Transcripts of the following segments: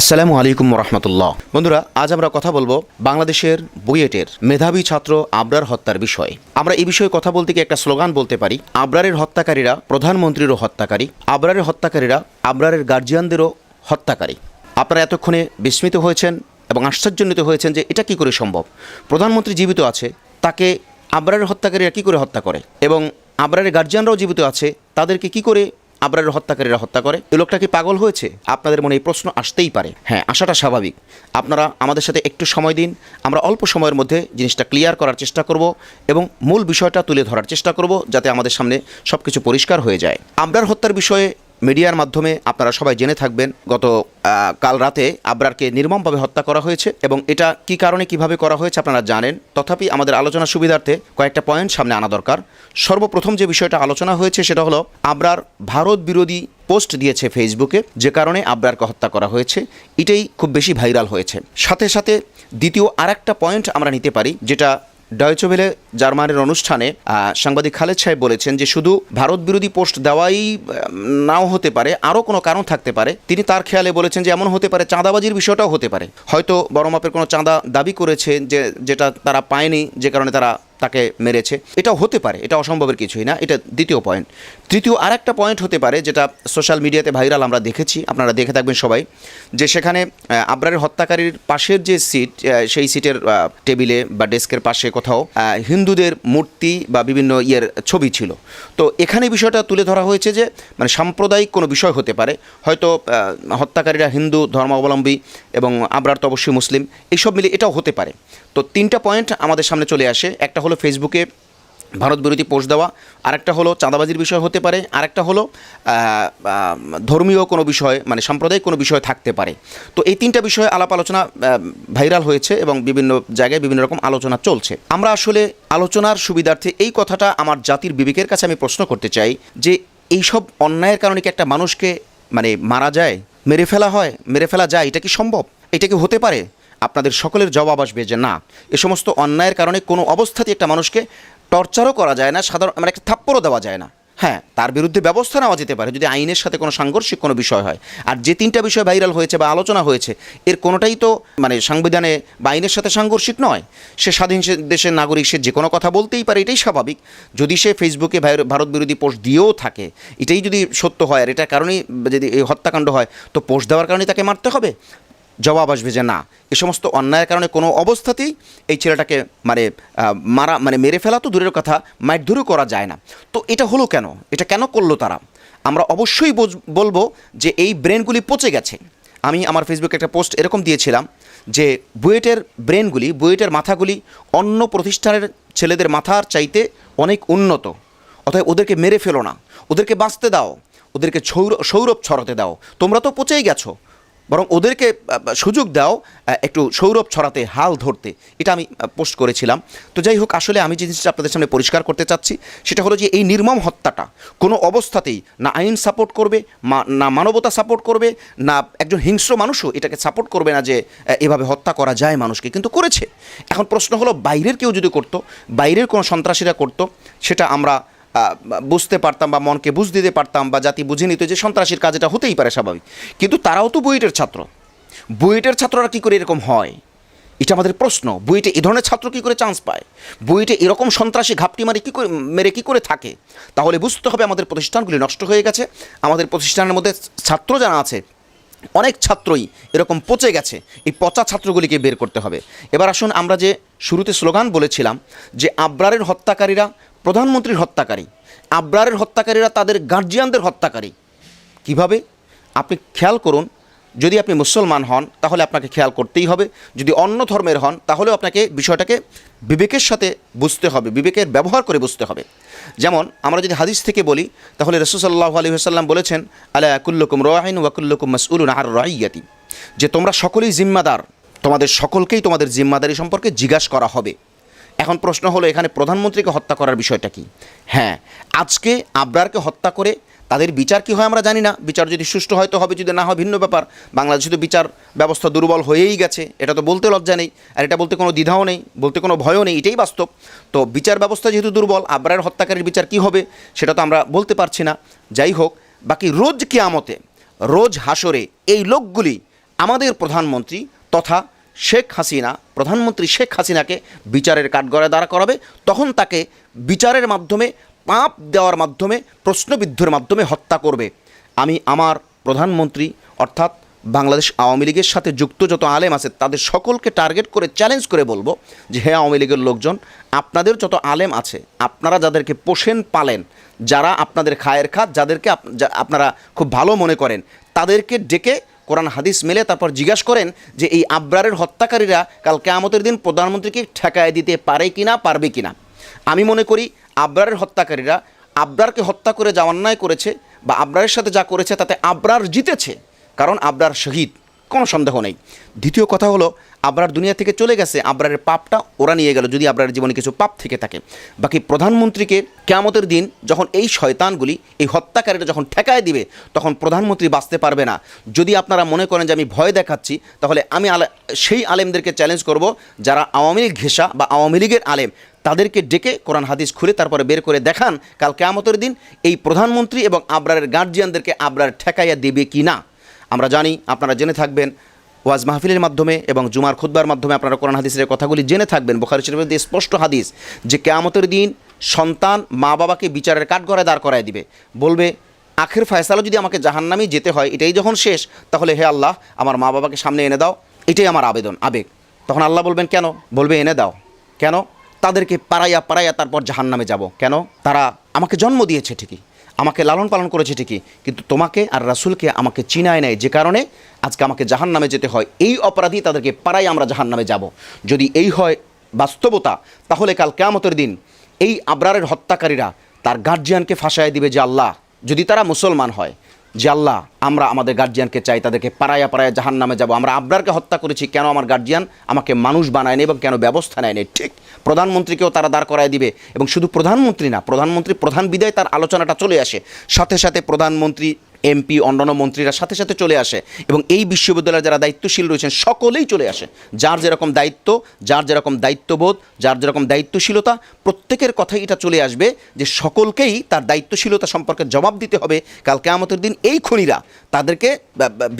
আসসালামু আলাইকুম রহমতুল্লাহ বন্ধুরা, আজ আমরা কথা বলব বাংলাদেশের বুয়েটের মেধাবী ছাত্র আবরার হত্যার বিষয়ে। আমরা এই বিষয়ে কথা বলতে গিয়ে একটা স্লোগান বলতে পারি, আবরারের হত্যাকারীরা প্রধানমন্ত্রীরও হত্যাকারী, আবরারের হত্যাকারীরা আবরারের গার্জিয়ানদেরও হত্যাকারী। আপনারা এতক্ষণে বিস্মিত হয়েছেন এবং আশ্চর্যান্বিত হয়েছেন যে এটা কি করে সম্ভব? প্রধানমন্ত্রী জীবিত আছে, তাকে আবরারের হত্যাকারীরা কি করে হত্যা করে? এবং আবরারের গার্জিয়ানরাও জীবিত আছে, তাদেরকে কি করে আবরারের হত্যাকারীরা হত্যা করে। এই লোকটা কি পাগল হয়েছে? আপনাদের মনে এই প্রশ্ন আসতেই পারে। হ্যাঁ আসাটা স্বাভাবিক। আপনারা আমাদের সাথে একটু সময় দিন। আমরা অল্প সময়ের মধ্যে জিনিসটা ক্লিয়ার করার চেষ্টা করব এবং মূল বিষয়টা তুলে ধরার চেষ্টা করব যাতে আমাদের সামনে সব কিছু পরিষ্কার হয়ে যায়। আবরার হত্যার বিষয়ে মিডিয়ার মাধ্যমে আপনারা সবাই জেনে থাকবেন, গত কাল রাতে আবরারকে নির্মমভাবে হত্যা করা হয়েছে এবং এটা কি কারণে, কীভাবে করা হয়েছে আপনারা জানেন। তথাপি আমাদের আলোচনা সুবিধার্থে কয়েকটা পয়েন্ট সামনে আনা দরকার। সর্বপ্রথম যে বিষয়টা আলোচনা হয়েছে, সেটা হলো আবরার ভারত বিরোধী পোস্ট দিয়েছে ফেসবুকে, যে কারণে আবরারকে হত্যা করা হয়েছে। এটাই খুব বেশি ভাইরাল হয়েছে। সাথে সাথে দ্বিতীয় আরেকটা পয়েন্ট আমরা নিতে পারি, যেটা ডয়চোভেলে জার্মানির অনুষ্ঠানে সাংবাদিক খালেদ সাহেব বলেছেন যে শুধু ভারত বিরোধী পোস্ট দেওয়াই নাও হতে পারে, আরও কোনো কারণ থাকতে পারে। তিনি তার খেয়ালে বলেছেন যে এমন হতে পারে, চাঁদাবাজির বিষয়টাও হতে পারে। হয়তো বড় মাপের কোনো চাঁদা দাবি করেছে যে, যেটা তারা পায়নি, যে কারণে তারা তাকে মেরেছে। এটাও হতে পারে, এটা অসম্ভবের কিছুই না, এটা দ্বিতীয় পয়েন্ট তৃতীয় আরেকটা পয়েন্ট হতে পারে, যেটা সোশ্যাল মিডিয়াতে ভাইরাল আমরা দেখেছি, আপনারা দেখে থাকবেন সবাই, যে সেখানে আবরারের হত্যাকারীর পাশের যে সিট সেই সিটের টেবিলে বা ডেস্কের পাশে কোথাও হিন্দুদের মূর্তি বা বিভিন্ন ইয়ের ছবি ছিল। তো এখানে বিষয়টা তুলে ধরা হয়েছে যে মানে সাম্প্রদায়িক কোনো বিষয় হতে পারে। হয়তো হত্যাকারীরা হিন্দু ধর্মাবলম্বী এবং আবরার তো অবশ্যই মুসলিম, এইসব মিলে এটাও হতে পারে। তো তিনটা পয়েন্ট আমাদের সামনে চলে আসে। একটা হলো ফেসবুকে ভারত বিরোধী পোস্ট দেওয়া, আরেকটা হলো চাঁদাবাজির বিষয় হতে পারে, আরেকটা হলো ধর্মীয় কোনো বিষয় মানে সাম্প্রদায়িক কোনো বিষয় থাকতে পারে। তো এই তিনটা বিষয়ে আলাপ আলোচনা ভাইরাল হয়েছে এবং বিভিন্ন জায়গায় বিভিন্ন রকম আলোচনা চলছে। আমরা আসলে আলোচনার সুবিধার্থে এই কথাটা আমার জাতির বিবেকের কাছে আমি প্রশ্ন করতে চাই যে এইসব অন্যায়ের কারণে কি একটা মানুষকে মানে মারা যায়, মেরে ফেলা হয়, মেরে ফেলা যায়, এটা কি সম্ভব? এটা কি হতে পারে? আপনাদের সকলের জবাব আসবে যে না, এ সমস্ত অন্যায়ের কারণে কোনো অবস্থাতেই একটা মানুষকে টর্চারও করা যায় না, সাধারণ মানে একটা থাপ্পড়ও দেওয়া যায় না। হ্যাঁ তার বিরুদ্ধে ব্যবস্থা নেওয়া যেতে পারে যদি আইনের সাথে কোনো সাংঘর্ষিক কোনো বিষয় হয়। আর যে তিনটা বিষয় ভাইরাল হয়েছে বা আলোচনা হয়েছে, এর কোনোটাই তো মানে সংবিধানে বা আইনের সাথে সাংঘর্ষিক নয়। সে স্বাধীন দেশের নাগরিক, সে যে কোনো কথা বলতেই পারে, এটাই স্বাভাবিক। যদি সে ফেসবুকে ভারত বিরোধী পোস্ট দিয়েও থাকে, এটাই যদি সত্য হয়, আর এটার কারণেই যদি এই হত্যাকাণ্ড হয়, তো পোস্ট দেওয়ার কারণে তাকে মারতে হবে। জবাব আসবে যে না। এ সমস্ত অন্যায়ের কারণে কোনো অবস্থাতেই এই ছেলেটাকে মানে মারা মানে মেরে ফেলা তো দূরের কথা মাইট ধরেও করা যায় না। তো এটা হলো কেন? এটা কেন করল তারা? আমরা অবশ্যই বলব যে এই ব্রেনগুলি পচে গেছে। আমি আমার ফেসবুকে একটা পোস্ট এরকম দিয়েছিলাম যে বুয়েটের ব্রেনগুলি, বুয়েটের মাথাগুলি অন্য প্রতিষ্ঠানের ছেলেদের মাথার চাইতে অনেক উন্নত। অতএব ওদেরকে মেরে ফেলো না। ওদেরকে বাঁচতে দাও। ওদেরকে সৌর সৌরভ ছড়াতে দাও। তোমরা তো পচেই গেছো। বরং ওদেরকে সুযোগ দাও একটু সৌরভ ছড়াতে, হাল ধরতে। এটা আমি পোস্ট করেছিলাম। তো যাই হোক, আসলে আমি যে জিনিসটা আপনাদের সামনে পরিষ্কার করতে চাচ্ছি, সেটা হলো যে এই নির্মম হত্যাটা কোনো অবস্থাতেই না আইন সাপোর্ট করবে না মানবতা সাপোর্ট করবে, না একজন হিংস্র মানুষও এটাকে সাপোর্ট করবে না যে এভাবে হত্যা করা যায় মানুষকে, কিন্তু করেছে। এখন প্রশ্ন হলো, বাইরের কেউ যদি করতো, বাইরের কোনো সন্ত্রাসীরা করতো, সেটা আমরা বুঝতে পারতাম বা মনকে বুঝ দিতে পারতাম বা জাতি বুঝে নিত যে সন্ত্রাসীর কাজ এটা হতেই পারে স্বাভাবিক। কিন্তু তারাও তো বুয়েটের ছাত্র। বুয়েটের ছাত্ররা কী করে এরকম হয়? এটা আমাদের প্রশ্ন। বুয়েটে এ ধরনের ছাত্র কী করে চান্স পায়? বুয়েটে এরকম সন্ত্রাসী ঘাপটি মারি কী করে মেরে কী করে থাকে? তাহলে বুঝতে হবে আমাদের প্রতিষ্ঠানগুলি নষ্ট হয়ে গেছে। আমাদের প্রতিষ্ঠানের মধ্যে ছাত্র যারা আছে, অনেক ছাত্রই এরকম পচে গেছে। এই পচা ছাত্রগুলিকে বের করতে হবে। এবার আসুন আমরা যে শুরুতে স্লোগান বলেছিলাম যে আব্রারের হত্যাকারীরা প্রধানমন্ত্রীর হত্যাকারী, আবরারের হত্যাকারীরা তাদের গার্জিয়ানদের হত্যাকারী। কীভাবে? আপনি খেয়াল করুন, যদি আপনি মুসলমান হন, তাহলে আপনাকে খেয়াল করতেই হবে। যদি অন্য ধর্মের হন, তাহলেও আপনাকে বিষয়টাকে বিবেকের সাথে বুঝতে হবে, বিবেকের ব্যবহার করে বুঝতে হবে। যেমন, আমরা যদি হাদিস থেকে বলি, তাহলে রসুসাল্লাহ আলী সাল্লাম বলেছেন, আলা কুল্লুকুম রাহিন ওয়াকুল্লুকুম মাসউলুন আর রাইয়াতি। যে তোমরা সকলেই জিম্মাদার, তোমাদের সকলকেই তোমাদের জিম্মাদারি সম্পর্কে জিজ্ঞাসা করা হবে। এখন প্রশ্ন হলো, এখানে প্রধানমন্ত্রীকে হত্যা করার বিষয়টা কি? হ্যাঁ আজকে আবরারকে হত্যা করে তাদের বিচার কি হয় আমরা জানি না। বিচার যদি সুষ্ঠু হয়তো হবে, যদি না হয় ভিন্ন ব্যাপার। বাংলাদেশে তো বিচার ব্যবস্থা দুর্বল হয়েই গেছে, এটা তো বলতে লজ্জা নেই, আর এটা বলতে কোনো দ্বিধাও নেই, বলতে কোনো ভয়ও নেই, এটাই বাস্তব। তো বিচার ব্যবস্থা যেহেতু দুর্বল আবরার হত্যাকারীর বিচার কি হবে সেটা তো আমরা বলতে পারছি না। যাই হোক, বাকি রোজ কিয়ামতে, রোজ হাসরে এই লোকগুলি আমাদের প্রধানমন্ত্রী তথা শেখ হাসিনা, প্রধানমন্ত্রী শেখ হাসিনাকে বিচারের কাঠগড়ায় দাঁড়া করাবে। তখন তাকে বিচারের মাধ্যমে, পাপ দেওয়ার মাধ্যমে, প্রশ্নবিদ্ধের মাধ্যমে হত্যা করবে। আমি আমার প্রধানমন্ত্রী, অর্থাৎ বাংলাদেশ আওয়ামী লীগের সাথে যুক্ত যত আলেম আছে, তাদের সকলকে টার্গেট করে, চ্যালেঞ্জ করে বলব যে হ্যাঁ আওয়ামী লীগের লোকজন, আপনাদের যত আলেম আছে, আপনারা যাদেরকে পোষেন পালেন, যারা আপনাদের খায়ের খাত, যাদেরকে আপনারা খুব ভালো মনে করেন, তাদেরকে ডেকে কোরআন হাদিস মেলে তারপর জিজ্ঞাসা করেন যে এই আব্রারের হত্যাকারীরা কাল কেয়ামতের দিন প্রধানমন্ত্রীকে ঠেকায় দিতে পারে কি না পারবে কি না আমি মনে করি আব্রারের হত্যাকারীরা আব্রারকে হত্যা করে যা অন্যায় করেছে বা আব্রারের সাথে যা করেছে তাতে আব্রার জিতেছে, কারণ আব্রার শহীদ। কোনো সন্দেহ নেই। দ্বিতীয় কথা হলো, আবরার দুনিয়া থেকে চলে গেছে, আবরারের পাপটা ওরা নিয়ে গেল, যদি আবরারের জীবনে কিছু পাপ থেকে থাকে। বাকি প্রধানমন্ত্রীকে কেয়ামতের দিন যখন এই শয়তানগুলি, এই হত্যাকারীরা যখন ঠেকায় দিবে, তখন প্রধানমন্ত্রী বাঁচতে পারবে না। যদি আপনারা মনে করেন যে আমি ভয় দেখাচ্ছি, তাহলে আমি আলে সেই আলেমদেরকে চ্যালেঞ্জ করব, যারা আওয়ামী লীগ ঘেঁষা বা আওয়ামী লীগের আলেম। তাদেরকে ডেকে কোরআন হাদিস খুলে তারপরে বের করে দেখান, কাল কেয়ামতের দিন এই প্রধানমন্ত্রী এবং আবরারের গার্জিয়ানদেরকে আবরার ঠেকাইয়া দেবে কি না আমরা জানি, আপনারা জেনে থাকবেন, ওয়াজ মাহফিলের মাধ্যমে এবং জুমার খুদ্বার মাধ্যমে আপনারা কোরআন হাদিসের কথাগুলি জেনে থাকবেন। বোখারি শরীফের দিয়ে স্পষ্ট হাদিস যে কেয়ামতের দিন সন্তান মা বাবাকে বিচারের কাঠগড়ায় দাঁড় করায় দিবে। বলবে, আখের ফয়সালা যদি আমাকে জাহান্নামেই যেতে হয়, এটাই যখন শেষ, তাহলে হে আল্লাহ, আমার মা বাবাকে সামনে এনে দাও, এটাই আমার আবেদন, আবেগ। তখন আল্লাহ বলবেন, কেন? বলবে, এনে দাও। কেন? তাদেরকে পাড়াইয়া পাড়াইয়া তারপর জাহান নামে যাব। কেন? তারা আমাকে জন্ম দিয়েছে ঠিকই। আমাকে লালন পালন করেছে ঠিকই, কিন্তু তোমাকে আর রাসূলকে আমাকে চিনায় নেয় যে কারণে আজকে আমাকে জাহান নামে যেতে হয়। এই অপরাধী তাদেরকে পাড়াই আমরা জাহান নামে যাব। যদি এই হয় বাস্তবতা, তাহলে কাল কেয়ামতের দিন এই আবরারের হত্যাকারীরা তার গার্জিয়ানকে ফাঁসায় দিবে যে আল্লাহ, যদি তারা মুসলমান হয়, যে আল্লাহ, আমরা আমাদের গার্জিয়ানকে চাই, তাদেরকে পাড়ায়া পাড়ায়া জাহান নামে যাব। আমরা আবরারকে হত্যা করেছি, কেন আমার গার্জিয়ান আমাকে মানুষ বানায়নি এবং কেন ব্যবস্থা নেয়নি ঠিক প্রধানমন্ত্রীকেও তারা দাঁড় করায় দিবে। এবং শুধু প্রধানমন্ত্রী না, প্রধানমন্ত্রী প্রধান বিদায় তার আলোচনাটা চলে আসে। সাথে সাথে প্রধানমন্ত্রী, এমপি, অন্যান্য মন্ত্রীরা সাথে সাথে চলে আসে। এবং এই বিশ্ববিদ্যালয়ে যারা দায়িত্বশীল রয়েছেন, সকলেই চলে আসে। যার যেরকম দায়িত্ব, যার যেরকম দায়িত্ববোধ, যার যেরকম দায়িত্বশীলতা, প্রত্যেকের কথাই এটা চলে আসবে যে সকলকেই তার দায়িত্বশীলতা সম্পর্কে জবাব দিতে হবে। কাল কেয়ামতের দিন এই খুনিরা তাদেরকে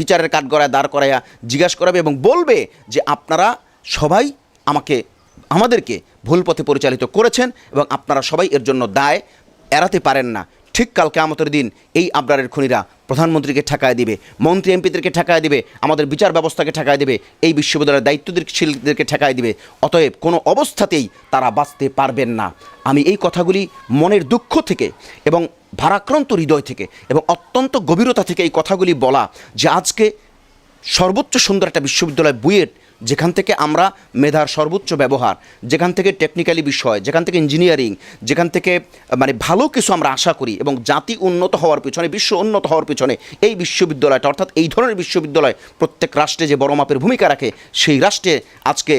বিচারের কাঠগড়ায় দাঁড় করাইয়া জিজ্ঞাসা করাবে এবং বলবে যে, আপনারা সবাই আমাকে আমাদেরকে ভুল পথে পরিচালিত করেছেন এবং আপনারা সবাই এর জন্য দায়, এড়াতে পারেন না। ঠিক কাল কেয়ামতের দিন এই আবরারের খুনিরা প্রধানমন্ত্রীকে ঠেকায় দিবে, মন্ত্রী এমপিদেরকে ঠেকায় দিবে, আমাদের বিচার ব্যবস্থাকে ঠেকায় দিবে, এই বিশ্ববিদ্যালয়ের দায়িত্বশীলদেরকে ঠেকায় দিবে। অতএব কোনো অবস্থাতেই তারা বাঁচতে পারবেন না। আমি এই কথাগুলি মনের দুঃখ থেকে এবং ভারাক্রান্ত হৃদয় থেকে এবং অত্যন্ত গভীরতা থেকে এই কথাগুলি বলা যে আজকে সর্বোচ্চ সুন্দর একটা বিশ্ববিদ্যালয় বুয়েট, যেখান থেকে আমরা মেধার সর্বোচ্চ ব্যবহার, যেখান থেকে টেকনিক্যালি বিষয়, যেখান থেকে ইঞ্জিনিয়ারিং যেখান থেকে মানে ভালো কিছু আমরা আশা করি এবং জাতি উন্নত হওয়ার পিছনে, বিশ্ব উন্নত হওয়ার পিছনে এই বিশ্ববিদ্যালয়টা, অর্থাৎ এই ধরনের বিশ্ববিদ্যালয় প্রত্যেক রাষ্ট্রে যে বড় মাপের ভূমিকা রাখে, সেই রাষ্ট্রে আজকে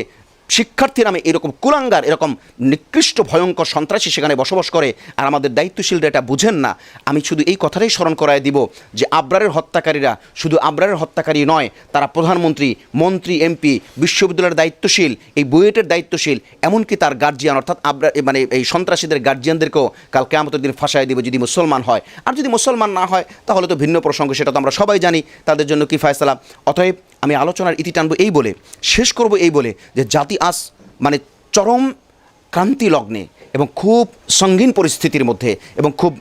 শিক্ষার্থী নামে এরকম কুলাঙ্গার, এরকম নিকৃষ্ট, ভয়ঙ্কর সন্ত্রাসী সেখানে বসবাস করে আর আমাদের দায়িত্বশীলরা এটা বুঝেন না। আমি শুধু এই কথাটাই স্মরণ করায় দিব যে আবরারের হত্যাকারীরা শুধু আবরারের হত্যাকারী নয়, তারা প্রধানমন্ত্রী, মন্ত্রী, এমপি, বিশ্ববিদ্যালয়ের দায়িত্বশীল, এই বুয়েটের দায়িত্বশীল, এমনকি তার গার্জিয়ান অর্থাৎ আবরা মানে এই সন্ত্রাসীদের গার্জিয়ানদেরকেও কাল কেয়ামতের দিন ফাঁসায় দিব যদি মুসলমান হয়। আর যদি মুসলমান না হয়, তাহলে তো ভিন্ন প্রসঙ্গ, সেটা তো আমরা সবাই জানি, তাদের জন্য কি ফয়সালা? অতএব আমি আলোচনার ইতি টানবো এই বলে, শেষ করব এই বলে যে জাতি আজ মানে চরম ক্রান্তি লগ্নে এবং খুব সঙ্গীন পরিস্থিতির মধ্যে এবং খুব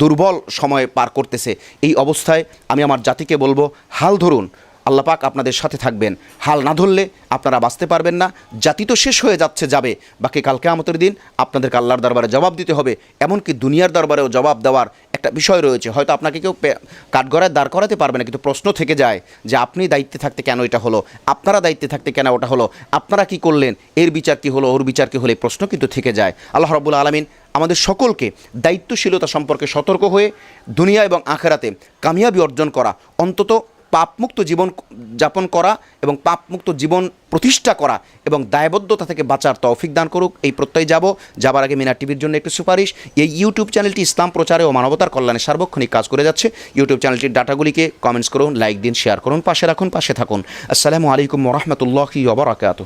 দুর্বল সময় পার করতেছে এই অবস্থায় আমি আমার জাতিকে বলব, হাল ধরুন আল্লাহ পাক আপনাদের সাথে থাকবেন। হাল না ধরলে আপনারা বাঁচতে পারবেন না। জাতি তো শেষ হয়ে যাচ্ছে, যাবে। বাকি কালকে আমতের দিন আপনাদেরকে আল্লাহর দরবারে জবাব দিতে হবে। এমনকি দুনিয়ার দরবারেও জবাব দেওয়ার একটা বিষয় রয়েছে। হয়তো আপনাকে কেউ কাঠগড়ায় দাঁড় করাতে পারবে না, কিন্তু প্রশ্ন থেকে যায় যে আপনি দায়িত্বে থাকতে কেন এটা হলো? আপনারা দায়িত্বে থাকতে কেন ওটা হলো? আপনারা কি করলেন? এর বিচার কি হলো? ওর বিচার কি হলো? প্রশ্ন কিন্তু থেকে যায়। আল্লাহ রব্বুল আলমিন আমাদের সকলকে দায়িত্বশীলতা সম্পর্কে সতর্ক হয়ে দুনিয়া এবং আখেরাতে কামিয়াবি অর্জন করা, অন্তত পাপমুক্ত জীবন যাপন করা এবং পাপমুক্ত জীবন প্রতিষ্ঠা করা এবং দায়বদ্ধতা থেকে বাঁচার তৌফিক দান করুক। এই প্রত্যয় যাব। যাবার আগে মিনা টিভির জন্য একটু সুপারিশ। এই ইউটিউব চ্যানেলটি ইসলাম প্রচারে ও মানবতার কল্যাণে সার্বক্ষণিক কাজ করে যাচ্ছে। ইউটিউব চ্যানেলটির ডাটাগুলিকে কমেন্টস করুন লাইক দিন শেয়ার করুন, পাশে রাখুন, পাশে থাকুন। আসসালামু আলাইকুম রহমতুল্লাহি ওবরাকাতু